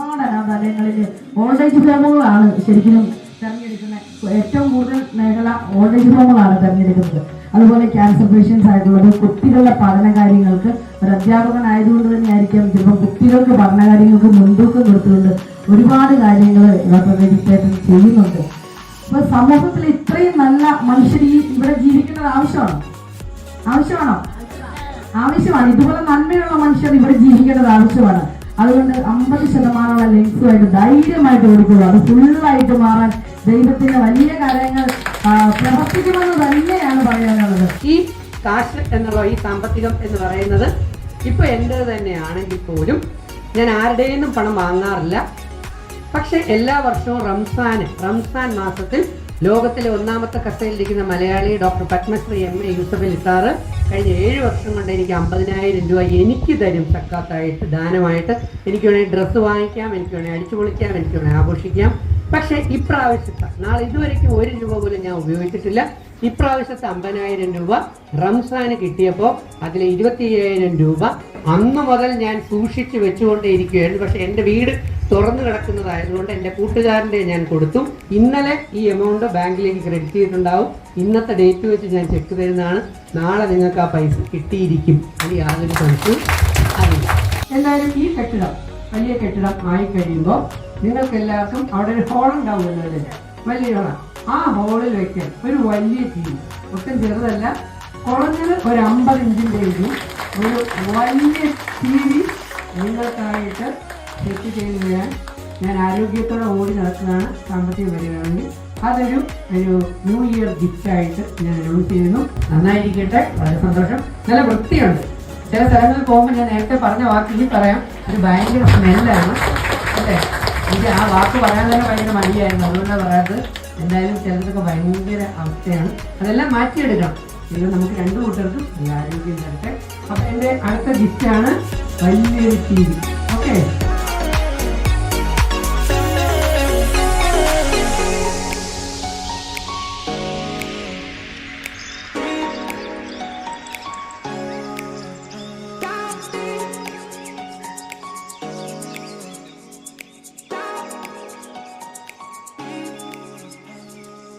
സ്ഥലങ്ങളിൽ old age ഹോമുകളാണ് ശരിക്കും തെരഞ്ഞെടുക്കുന്ന ഏറ്റവും കൂടുതൽ മേഖല ഓൾഡ് ഏജ് ഹോമുകളാണ് തെരഞ്ഞെടുക്കുന്നത്. അതുപോലെ ക്യാൻസർ പേഷ്യൻസ് ആയിട്ടുള്ളത് കുട്ടികളുടെ പഠന കാര്യങ്ങൾക്ക് ഒരു അധ്യാപകനായതുകൊണ്ട് തന്നെയായിരിക്കാം ചിലപ്പോൾ കുട്ടികൾക്ക് പഠന കാര്യങ്ങൾക്ക് മുൻതൂക്കം കൊടുത്തുകൊണ്ട് ഒരുപാട് കാര്യങ്ങൾ ഡോക്ടർ ചെയ്യുന്നുണ്ട്. അപ്പൊ സമൂഹത്തിൽ ഇത്രയും നല്ല മനുഷ്യർ ഈ ഇവിടെ ജീവിക്കേണ്ടത് ആവശ്യമാണോ? ആവശ്യമാണോ? ആവശ്യമാണ്. ഇതുപോലെ നന്മയുള്ള മനുഷ്യർ ഇവിടെ ജീവിക്കേണ്ടത് ആവശ്യമാണ്. അതുകൊണ്ട് അമ്പത് ശതമാനമുള്ള ലെങ്സുമായിട്ട് ധൈര്യമായിട്ട് ഓടിക്കുക അത് ഫുള്ളായിട്ട് മാറാൻ ദൈവത്തിന്റെ വലിയ കാര്യങ്ങൾ പ്രവർത്തിക്കുമെന്ന് തന്നെയാണ് പറയാനുള്ളത്. ഈ കാശ് എന്നുള്ള ഈ സാമ്പത്തികം എന്ന് പറയുന്നത് ഇപ്പൊ എന്റെ തന്നെയാണെങ്കിൽ പോലും ഞാൻ ആരുടെയും പണം വാങ്ങാറില്ല. പക്ഷെ എല്ലാ വർഷവും റംസാന് റംസാൻ മാസത്തിൽ ലോകത്തിലെ ഒന്നാമത്തെ കസയിലിരിക്കുന്ന Malayali doctor Padmashri M A Yusuff sir കഴിഞ്ഞ ഏഴ് വർഷം കൊണ്ട് എനിക്ക് അമ്പതിനായിരം രൂപ എനിക്ക് തരും സക്കാത്തായിട്ട് ദാനമായിട്ട്. എനിക്ക് വേണമെങ്കിൽ ഡ്രസ്സ് വാങ്ങിക്കാം എനിക്ക് വേണമെങ്കിൽ അടിച്ചു പൊളിക്കാം എനിക്ക് വേണമെങ്കിൽ ആഘോഷിക്കാം. പക്ഷേ ഇപ്രാവശ്യത്തെ നാളെ ഇതുവരെയ്ക്കും ഒരു രൂപ പോലും ഞാൻ ഉപയോഗിച്ചിട്ടില്ല. ഇപ്രാവശ്യത്തെ അമ്പതിനായിരം രൂപ റംസാന് കിട്ടിയപ്പോൾ അതിൽ ഇരുപത്തി രൂപ അന്ന് മുതൽ ഞാൻ സൂക്ഷിച്ച് വെച്ചുകൊണ്ടേയിരിക്കുകയായിരുന്നു. പക്ഷേ എന്റെ വീട് തുറന്നു കിടക്കുന്നതായതുകൊണ്ട് എന്റെ കൂട്ടുകാരന്റെ ഞാൻ കൊടുത്തു. ഇന്നലെ ഈ എമൗണ്ട് ബാങ്കിലേക്ക് ക്രെഡിറ്റ് ചെയ്തിട്ടുണ്ടാവും. ഇന്നത്തെ ഡേറ്റ് വെച്ച് ഞാൻ ചെക്ക് തരുന്നതാണ്. നാളെ നിങ്ങൾക്ക് ആ പൈസ കിട്ടിയിരിക്കും. അത് യാതൊരു സംശയവും അറിയില്ല എന്തായാലും ഈ കെട്ടിടം വലിയ കെട്ടിടം ആയി കഴിയുമ്പോൾ നിങ്ങൾക്ക് എല്ലാവർക്കും അവിടെ ഒരു ഹോൾ ഉണ്ടാവുമല്ലോ വലിയ ഹോളാണ് ആ. ഹോളിൽ വെക്കാൻ ഒരു വലിയ ടീം ഒട്ടും ചെറുതല്ല. കുറഞ്ഞത് ഒരു അമ്പത് ഇഞ്ചിന്റെ ഒരു വലിയ ടി വി നിങ്ങൾക്കായിട്ട് സെറ്റ് ചെയ്ത് ഞാൻ ആരോഗ്യത്തോടെ ഓടി നടക്കുന്നതാണ് സാമ്പത്തിക വരികയാണെങ്കിൽ അതൊരു ഒരു ന്യൂ ഇയർ ഗിഫ്റ്റ് ആയിട്ട് ഞാൻ അനൗൺസ് ചെയ്യുന്നു. നന്നായിരിക്കട്ടെ. വളരെ സന്തോഷം. നല്ല വൃത്തിയുണ്ട്. ചില സ്ഥലങ്ങളിൽ പോകുമ്പോൾ ഞാൻ നേരത്തെ പറഞ്ഞ വാക്ക് ഇനി പറയാം. ഒരു ഭയങ്കര സ്മെല്ലാണ് അല്ലേ? എനിക്ക് ആ വാക്ക് പറയാൻ തന്നെ ഭയങ്കര മടിയായിരുന്നു. അതുകൊണ്ടാണ് പറയാത്തത്. എന്തായാലും ചിലതൊക്കെ ഭയങ്കര അവസ്ഥയാണ്. അതെല്ലാം മാറ്റിയെടുക്കണം. ഇത് നമുക്ക് രണ്ടു കൂട്ടർക്കും ആരോഗ്യം തരട്ടെ അപ്പം എന്റെ അടുത്ത ഗിഫ്റ്റാണ് വലിയൊരു ടി വി ഓക്കെ